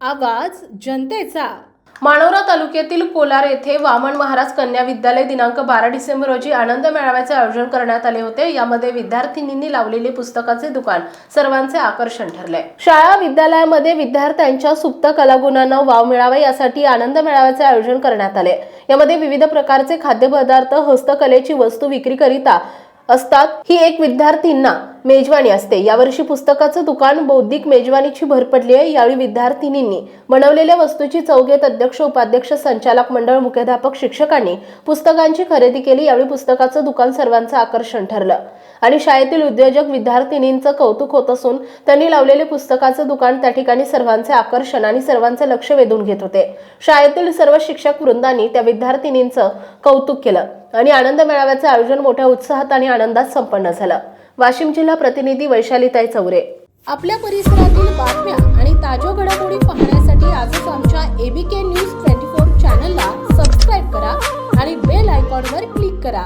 आवाज जनतेचा. मानोरा तालुक्यातील कोलार येथे वामन महाराज कन्या विद्यालय दिनांक बारा डिसेंबर रोजी आनंद मेळाव्याचे आयोजन करण्यात आले होते. यामध्ये विद्यार्थिनींनी लावलेले पुस्तकाचे दुकान सर्वांचे आकर्षण ठरले. शाळा विद्यालयामध्ये विद्यार्थ्यांच्या सुप्त कलागुणांना वाव मिळावा यासाठी आनंद मेळाव्याचे आयोजन करण्यात आले. यामध्ये विविध प्रकारचे खाद्यपदार्थ हस्तकलेची वस्तू विक्रीकरिता असतात. ही एक विद्यार्थींना मेजवानी असते. यावर्षी पुस्तकाचं दुकान बौद्धिक मेजवानीची भर पडली आहे. यावेळी विद्यार्थिनींनी बनवलेल्या वस्तूची चौघेत अध्यक्ष उपाध्यक्ष संचालक मंडळ मुख्याध्यापक शिक्षकांनी पुस्तकांची खरेदी केली. यावेळी पुस्तकाचं दुकान सर्वांचं आकर्षण ठरलं. आणि शाळेतील उद्योजक विद्यार्थिनींचं कौतुक होत असून त्यांनी लावलेले पुस्तकाचं दुकान त्या ठिकाणी सर्वांचे आकर्षण आणि सर्वांचे लक्ष वेधून घेत होते. शाळेतील सर्व शिक्षक वृंदांनी त्या विद्यार्थिनींचं कौतुक केलं आणि आनंद मेळाव्याचं आयोजन मोठ्या उत्साहात आणि आनंदात संपन्न झालं. वाशिम जिल्हा प्रतिनिधी वैशालीताई चौरे. आपल्या परिसरातील बातम्या आणि ताज्या घडामोडी पाहण्यासाठी आजच आमच्या एबीके न्यूज ट्वेंटी फोर चॅनलला सबस्क्राईब करा आणि बेल आयकॉनवर क्लिक करा.